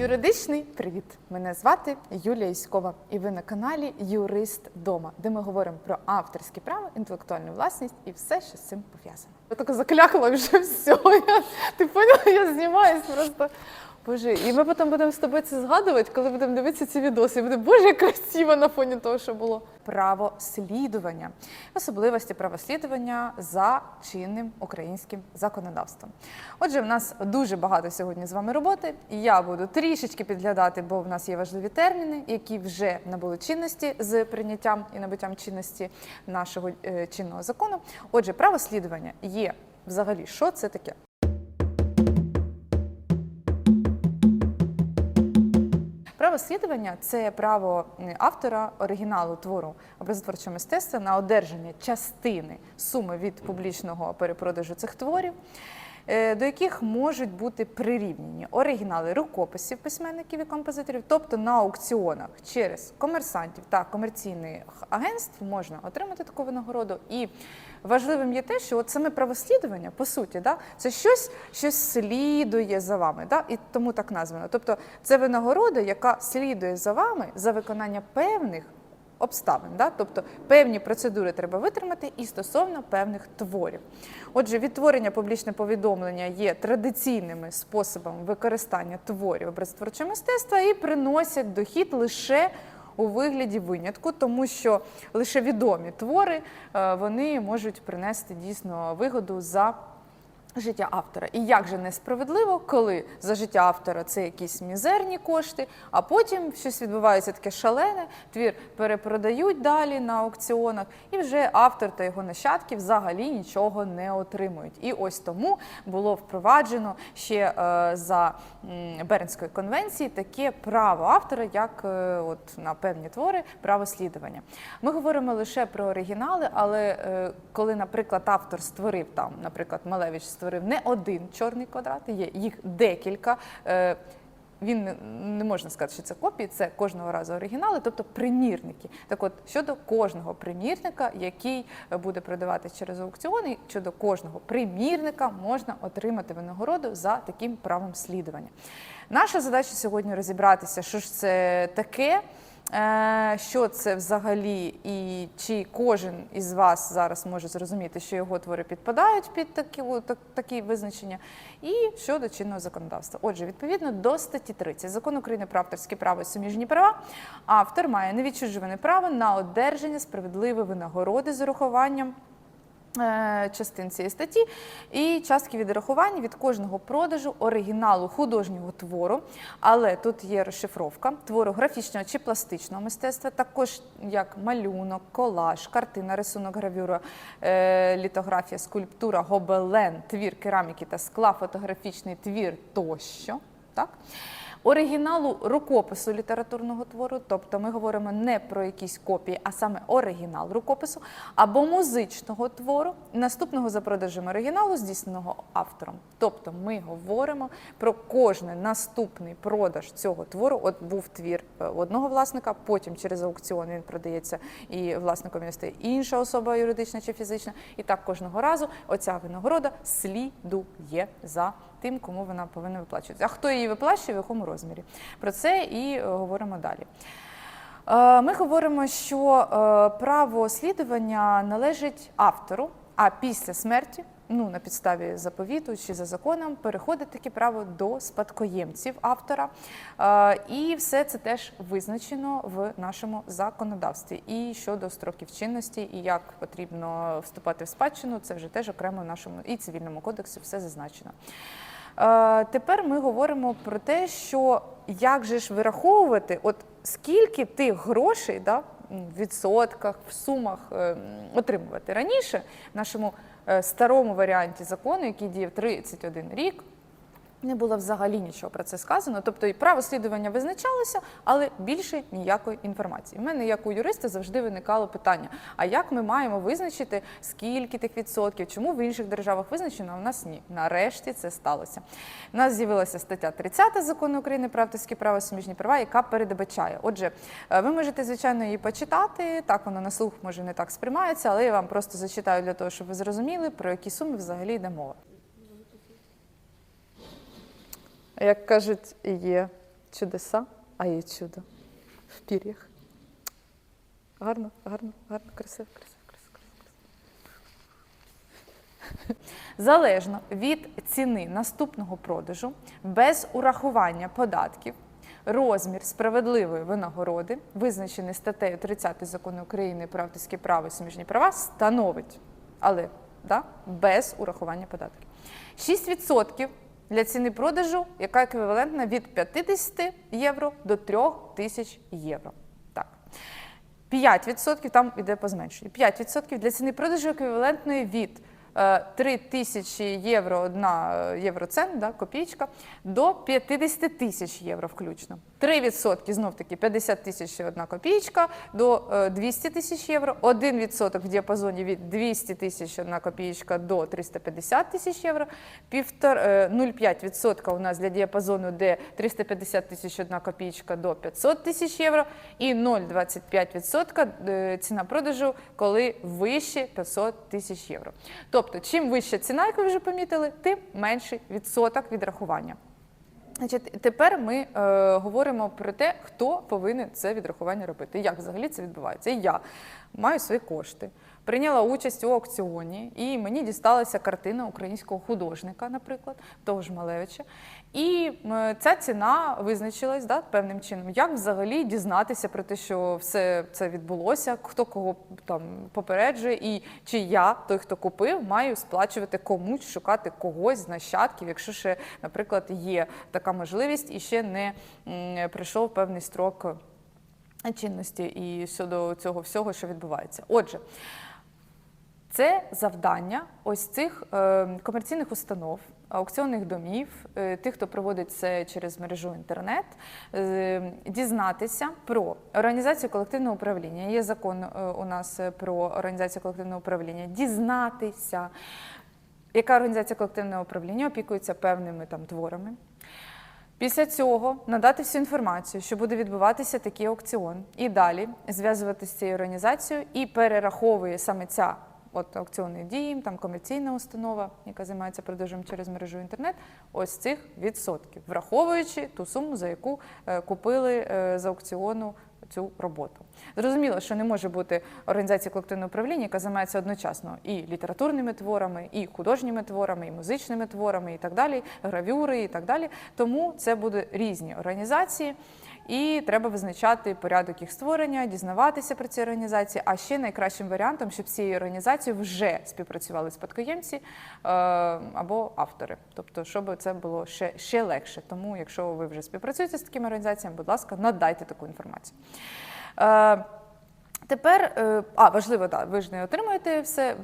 Юридичний привіт! Мене звати Юлія Іськова, і ви на каналі Юрист Дома, де ми говоримо про авторське право, інтелектуальну власність і все, що з цим пов'язано. Я так заклякала вже все. Я, ти поняла, я знімаюсь просто. Боже, і ми потім будемо з тобою це згадувати, коли будемо дивитися ці відоси. Буде боже, як красиво на фоні того, що було. Право слідування, особливості правослідування за чинним українським законодавством. Отже, в нас дуже багато сьогодні з вами роботи, я буду трішечки підглядати, бо в нас є важливі терміни, які вже набули чинності з прийняттям і набуттям чинності нашого е, чинного закону. Отже, право слідування є взагалі, що це таке? Право слідування це право автора оригіналу твору образотворчого мистецтва на одержання частини суми від публічного перепродажу цих творів, до яких можуть бути прирівняні оригінали рукописів письменників і композиторів, тобто на аукціонах через комерсантів та комерційних агентств можна отримати таку винагороду. І важливим є те, що от саме правослідування, по суті, да, це щось, що слідує за вами, да, і тому так названо. Тобто це винагорода, яка слідує за вами за виконання певних обставин. Да? Тобто певні процедури треба витримати і стосовно певних творів. Отже, відтворення публічне повідомлення є традиційними способами використання творів образотворчого мистецтва і приносять дохід лише у вигляді винятку, тому що лише відомі твори е, вони можуть принести дійсно вигоду за життя автора. І як же несправедливо, коли за життя автора це якісь мізерні кошти, а потім щось відбувається таке шалене, твір перепродають далі на аукціонах, і вже автор та його нащадки взагалі нічого не отримують. І ось тому було впроваджено ще е, за Бернської конвенції таке право автора, як е, от на певні твори, право слідування. Ми говоримо лише про оригінали, але е, коли, наприклад, автор створив там, наприклад, Малевич створив не один чорний квадрат, є їх декілька. е, Він не- можна сказати, що це копії, це кожного разу оригінали, тобто примірники. Так от щодо кожного примірника, який буде продаватися через аукціони, щодо кожного примірника можна отримати винагороду за таким правом слідування. Наша задача сьогодні розібратися, що ж це таке. Е, Що це взагалі, і чи кожен із вас зараз може зрозуміти, що його твори підпадають під такі, так- такі визначення, і щодо чинного законодавства. Отже, відповідно до статті 30 Закону України про авторські право і суміжні права, автор має невідчужуване право на одержання справедливої винагороди з урахуванням частин цієї статті і частки відрахування від кожного продажу оригіналу художнього твору, але тут є розшифровка твору графічного чи пластичного мистецтва, також як малюнок, колаж, картина, рисунок, гравюра, е, літографія, скульптура, гобелен, твір кераміки та скла, фотографічний твір тощо. Так? Оригіналу рукопису літературного твору, тобто ми говоримо не про якісь копії, а саме оригінал рукопису, або музичного твору, наступного за продажем оригіналу, здійсненого автором. Тобто ми говоримо про кожний наступний продаж цього твору. От був твір е, одного власника, потім через аукціон він продається і власником стає інша особа, юридична чи фізична. І так кожного разу оця винагорода слідує за тим, кому вона повинна виплачуватися. А хто її виплачує, в якому розмірі? Про це і е, говоримо далі. Е, Ми говоримо, що е, право слідування належить автору, а після смерті, ну на підставі заповіту чи за законом, переходить таке право до спадкоємців автора. І все це теж визначено в нашому законодавстві. І щодо строків чинності, і як потрібно вступати в спадщину, це вже теж окремо в нашому і цивільному кодексі все зазначено. Тепер ми говоримо про те, що як же ж вираховувати, от скільки тих грошей да, в відсотках, в сумах е, отримувати раніше в нашому е, старому варіанті закону, який діяв 31 рік. Не було взагалі нічого про це сказано. Тобто і право слідування визначалося, але більше ніякої інформації. У мене, як у юриста, завжди виникало питання: а як ми маємо визначити, скільки тих відсотків, чому в інших державах визначено, а в нас ні. Нарешті це сталося. У нас з'явилася стаття 30 закону України про авторське право суміжні права, яка передбачає. Отже, е, ви можете, звичайно, її почитати. Так, воно на слух може не так сприймається, але я вам просто зачитаю для того, щоб ви зрозуміли, про які суми взагалі йде мова. Як кажуть, є чудеса, а є чудо в пір'ях. Гарно, гарно, гарно, красиво, красиво. Залежно від ціни наступного продажу, без урахування податків, розмір справедливої винагороди, визначений статтею 30 закону України про авторське право і суміжні права, становить, але да, без урахування податків. 6% для ціни продажу, яка еквівалентна від 50 євро до 3 тисяч євро. Так. 5% там іде по зменшенню. 5% для ціни продажу еквівалентної від е, 3 тисячі євро, одна е, євроцент, да, копійка, до 50 тисяч євро включно. 3% знов таки 50 тисяч одна копійка до е, 200 тисяч євро. 1% в діапазоні від 200 тисяч одна копійка до 350 тисяч євро. Півтор, е, 0,5% у нас для діапазону, де 350 тисяч одна копійка до 500 тисяч євро. І 0,25% е, ціна продажу, коли вище 500 тисяч євро. Тобто, чим вища ціна, як ви вже помітили, тим менший відсоток відрахування. Значить, тепер ми е, говоримо про те, хто повинен це відрахування робити. Як взагалі це відбувається? І я маю свої кошти, прийняла участь у аукціоні, і мені дісталася картина українського художника, наприклад, того ж Малевича. І е, ця ціна визначилась да, певним чином. Як взагалі дізнатися про те, що все це відбулося, хто кого там попереджує, і чи я, той, хто купив, маю сплачувати комусь, шукати когось з нащадків, якщо ще, наприклад, є така можливість і ще не прийшов певний строк чинності і щодо цього всього, що відбувається. Отже. Це завдання ось цих е, комерційних установ, аукціонних домів, е, тих, хто проводить це через мережу інтернет, е, дізнатися про організацію колективного управління. Є закон у нас про організацію колективного управління. Дізнатися, яка організація колективного управління опікується певними там творами. Після цього надати всю інформацію, що буде відбуватися такий аукціон, і далі зв'язуватися з цією організацією і перераховує саме ця от аукціонний дії, там комерційна установа, яка займається продажем через мережу інтернет, ось цих відсотків, враховуючи ту суму, за яку е, купили е, з аукціону цю роботу. Зрозуміло, що не може бути організація колективного управління, яка займається одночасно і літературними творами, і художніми творами, і музичними творами, і так далі, гравюри, і так далі. Тому це будуть різні організації. І треба визначати порядок їх створення, дізнаватися про ці організації. А ще найкращим варіантом, щоб з цією організацією вже співпрацювали спадкоємці е, або автори. Тобто, щоб це було ще, ще легше. Тому, якщо ви вже співпрацюєте з такими організаціями, будь ласка, надайте таку інформацію. Е, Тепер, е, а важливо, да, ви ж не отримуєте все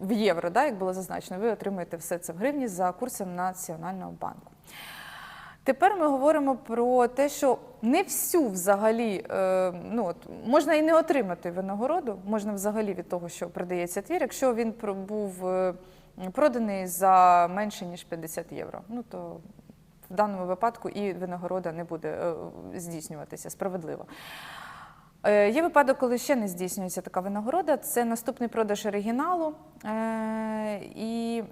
в євро, да, як було зазначено, ви отримуєте все це в гривні за курсом Національного банку. Тепер ми говоримо про те, що не всю взагалі е, ну, от, можна і не отримати винагороду, можна взагалі від того, що продається твір, якщо він був проданий за менше ніж 50 євро. Ну то в даному випадку і винагорода не буде здійснюватися справедливо. Е, Є випадок, коли ще не здійснюється така винагорода. Це наступний продаж оригіналу. Е, І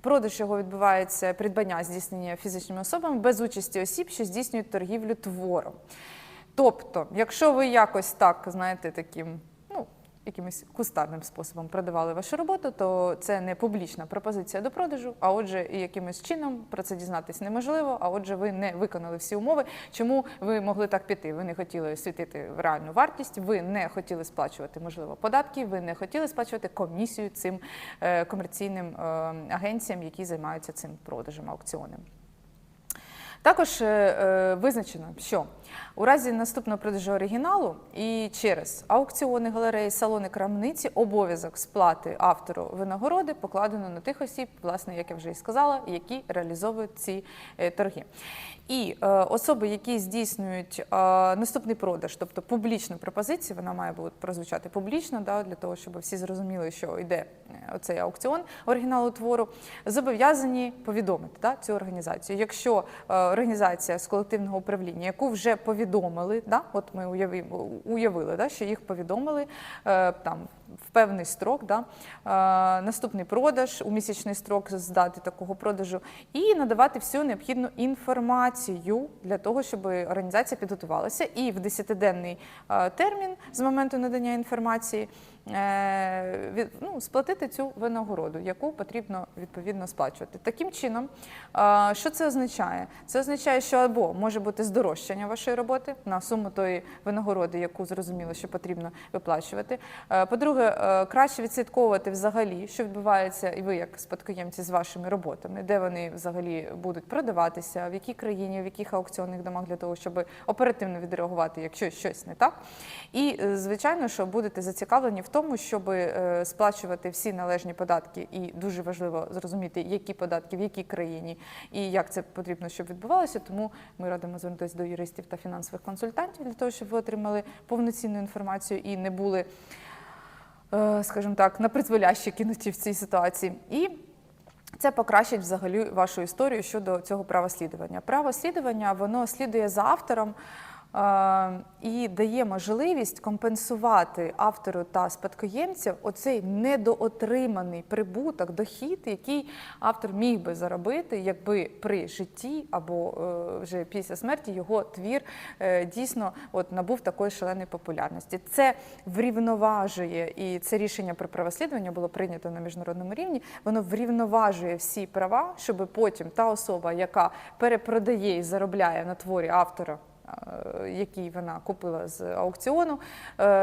продаж його відбувається придбання здійснення фізичними особами без участі осіб, що здійснюють торгівлю твором. Тобто, якщо ви якось так, знаєте, таким, якимось кустарним способом продавали вашу роботу, то це не публічна пропозиція до продажу, а отже, і якимось чином про це дізнатись неможливо, а отже, ви не виконали всі умови. Чому ви могли так піти? Ви не хотіли світити реальну вартість, ви не хотіли сплачувати, можливо, податки, ви не хотіли сплачувати комісію цим е, комерційним е, агенціям, які займаються цим продажем аукціонним. Також е, визначено, що У разі наступного продажу оригіналу і через аукціони, галереї, салони, крамниці обов'язок сплати автору винагороди покладено на тих осіб, власне, як я вже і сказала, які реалізовують ці е, торги. І е, особи, які здійснюють е, наступний продаж, тобто публічну пропозицію, вона має бути прозвучати публічно, да, для того, щоб всі зрозуміли, що йде е, оцей аукціон оригіналу твору, зобов'язані повідомити да, цю організацію. Якщо е, організація з колективного управління, яку вже повідомили, да, от ми уявили, уявили да, що їх повідомили е, там в певний строк, да, е, наступний продаж у місячний строк з дати такого продажу, і надавати всю необхідну інформацію для того, щоб організація підготувалася. І в 10-денний е, термін з моменту надання інформації ну, сплатити цю винагороду, яку потрібно відповідно сплачувати. Таким чином, е, що це означає? Це означає, що або може бути здорожчання вашої роботи на суму тої винагороди, яку зрозуміло, що потрібно виплачувати. Е, По-друге, е, краще відслідковувати взагалі, що відбувається, і ви як спадкоємці з вашими роботами, де вони взагалі будуть продаватися, в якій країні, в яких аукціонних домах для того, щоб оперативно відреагувати, якщо щось не так. І е, звичайно, що будете зацікавлені в тому, щоб е, сплачувати всі належні податки, і дуже важливо зрозуміти, які податки в якій країні і як це потрібно, щоб відбувалося. Тому ми радимо звернутися до юристів та фінансових консультантів для того, щоб ви отримали повноцінну інформацію і не були, е, скажімо так, на призволяще кинуті в цій ситуації. І це покращить взагалі вашу історію щодо цього права слідування. Право слідування воно слідує за автором. І дає можливість компенсувати автору та спадкоємцю оцей недоотриманий прибуток, дохід, який автор міг би заробити, якби при житті або е, вже після смерті його твір е, дійсно от набув такої шаленої популярності. Це врівноважує, і це рішення про правослідування було прийнято на міжнародному рівні. Воно врівноважує всі права, щоб потім та особа, яка перепродає і заробляє на творі автора. Е, Який вона купила з аукціону,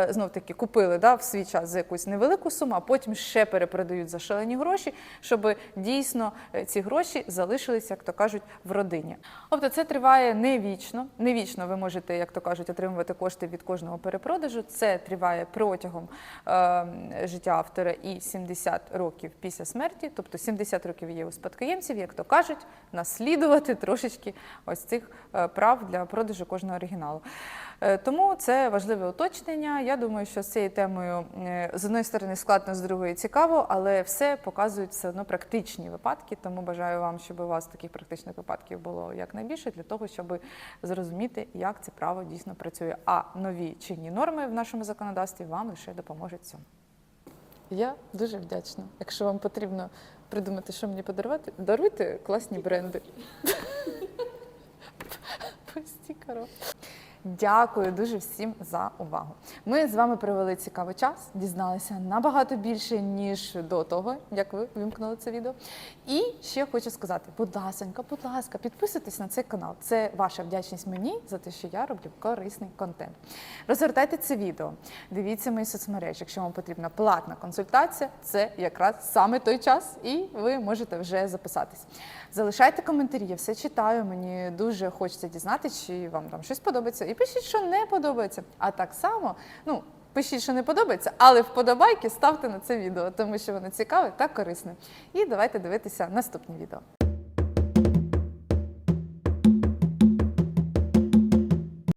знов таки купили да, в свій час за якусь невелику суму, а потім ще перепродають за шалені гроші, щоб дійсно е, ці гроші залишилися, як то кажуть, в родині. Тобто це триває не вічно. Не вічно ви можете, як то кажуть, отримувати кошти від кожного перепродажу. Це триває протягом е, життя автора і 70 років після смерті. Тобто 70 років є у спадкоємців, як то кажуть, наслідувати трошечки ось цих е, прав для продажу кожного оригіналу. Е, Тому це важливе уточнення. Я думаю, що з цією темою е, з одної сторони складно, з другої цікаво, але все показують все одно практичні випадки. Тому бажаю вам, щоб у вас таких практичних випадків було якнайбільше для того, щоб зрозуміти, як це право дійсно працює. А нові чинні норми в нашому законодавстві вам лише допоможуть цьому. Я дуже вдячна. Якщо вам потрібно придумати, що мені подарувати, даруйте класні бренди. По стікеру. Дякую дуже всім за увагу. Ми з вами провели цікавий час, дізналися набагато більше, ніж до того, як ви вимкнули це відео. І ще хочу сказати: будь ласенька, будь ласка, підписуйтесь на цей канал. Це ваша вдячність мені за те, що я роблю корисний контент. Розгортайте це відео, дивіться мої соцмережі. Якщо вам потрібна платна консультація, це якраз саме той час, і ви можете вже записатись. Залишайте коментарі, я все читаю. Мені дуже хочеться дізнатися, чи вам там щось подобається. І пишіть, що не подобається. А так само, ну. Пишіть, що не подобається, але вподобайки ставте на це відео, тому що воно цікаве та корисне. І давайте дивитися наступні відео.